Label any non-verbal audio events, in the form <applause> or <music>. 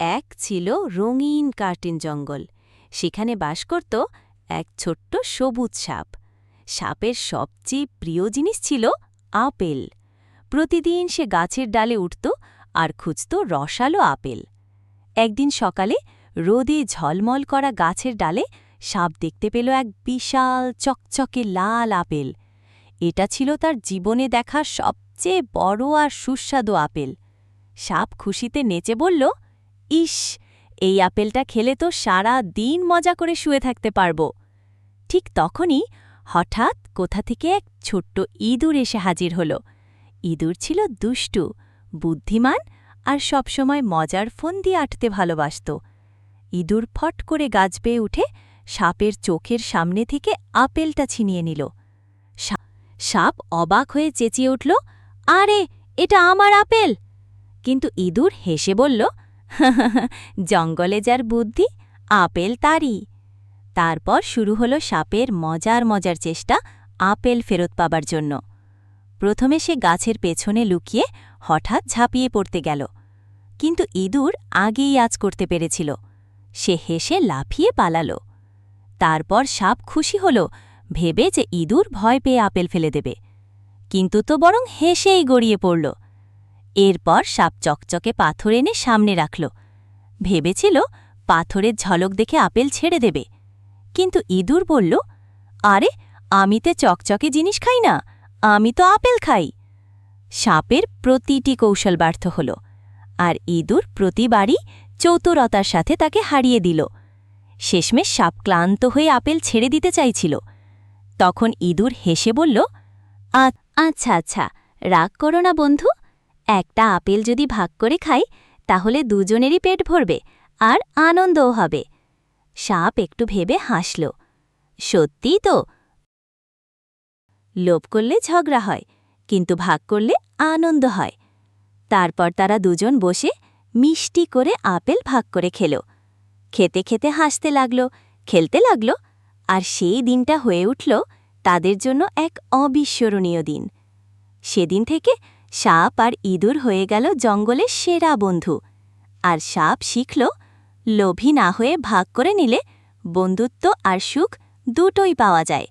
এক ছিল রঙিন কার্টিন জঙ্গল। সেখানে বাস করত এক ছোট্ট সবুজ সাপ। সাপের সবচেয়ে প্রিয় জিনিস ছিল আপেল। প্রতিদিন সে গাছের ডালে উঠত আর খুঁজত রসালো আপেল। একদিন সকালে রোদে ঝলমল করা গাছের ডালে সাপ দেখতে পেল এক বিশাল চকচকে লাল আপেল। এটা ছিল তার জীবনে দেখা সবচেয়ে বড় আর সুস্বাদু আপেল। সাপ খুশিতে নেচে বলল ইস, এই আপেলটা খেলে তো সারা দিন মজা করে শুয়ে থাকতে পারব। ঠিক তখনই হঠাৎ কোথা থেকে এক ছোট্ট ইঁদুর এসে হাজির হল। ইঁদুর ছিল দুষ্টু, বুদ্ধিমান আর সবসময় মজার ফোন দিয়ে আটতে ভালোবাসত। ইঁদুর ফট করে গাছ বেয়ে উঠে সাপের চোখের সামনে থেকে আপেলটা ছিনিয়ে নিল। সাপ অবাক হয়ে চেঁচিয়ে উঠল, আরে, এটা আমার আপেল! কিন্তু ইঁদুর হেসে বলল <laughs> জঙ্গলে যার বুদ্ধি, আপেল তারই। তারপর শুরু হলো সাপের মজার মজার চেষ্টা আপেল ফেরত পাবার জন্য। প্রথমে সে গাছের পেছনে লুকিয়ে হঠাৎ ঝাঁপিয়ে পড়তে গেল। কিন্তু ইঁদুর আগেই আজ করতে পেরেছিল। সে হেসে লাফিয়ে পালালো। তারপর সাপ খুশি হল, ভেবে যে ইঁদুর ভয় পেয়ে আপেল ফেলে দেবে। কিন্তু তো বরং হেসেই গড়িয়ে পড়ল। এরপর সাপ চকচকে পাথর এনে সামনে রাখল। ভেবেছিল পাথরের ঝলক দেখে আপেল ছেড়ে দেবে। কিন্তু ইঁদুর বলল, আরে, আমি তো চকচকে জিনিস খাই না, আমি তো আপেল খাই। সাপের প্রতিটি কৌশল ব্যর্থ হল, আর ইঁদুর প্রতিবারই চতুরতার সাথে তাকে হারিয়ে দিল। শেষমেশ সাপ ক্লান্ত হয়ে আপেল ছেড়ে দিতে চাইছিল। তখন ইঁদুর হেসে বলল, "আ- আচ্ছা আচ্ছা রাগ করো না বন্ধু একটা আপেল যদি ভাগ করে খাই, তাহলে দুজনেরই পেট ভরবে আর আনন্দও হবে। সাপ একটু ভেবে হাসল। সত্যিই তো। লোভ করলে ঝগড়া হয়, কিন্তু ভাগ করলে আনন্দ হয়। তারপর তারা দুজন বসে মিষ্টি করে আপেল ভাগ করে খেল। খেতে খেতে হাসতে লাগল, খেলতে লাগল, আর সেই দিনটা হয়ে উঠল তাদের জন্য এক অবিস্মরণীয় দিন। সেদিন থেকে সাপ আর ইঁদুর হয়ে গেল জঙ্গলের সেরা বন্ধু। আর সাপ শিখল লোভী না হয়ে ভাগ করে নিলে বন্ধুত্ব আর সুখ দুটোই পাওয়া যায়।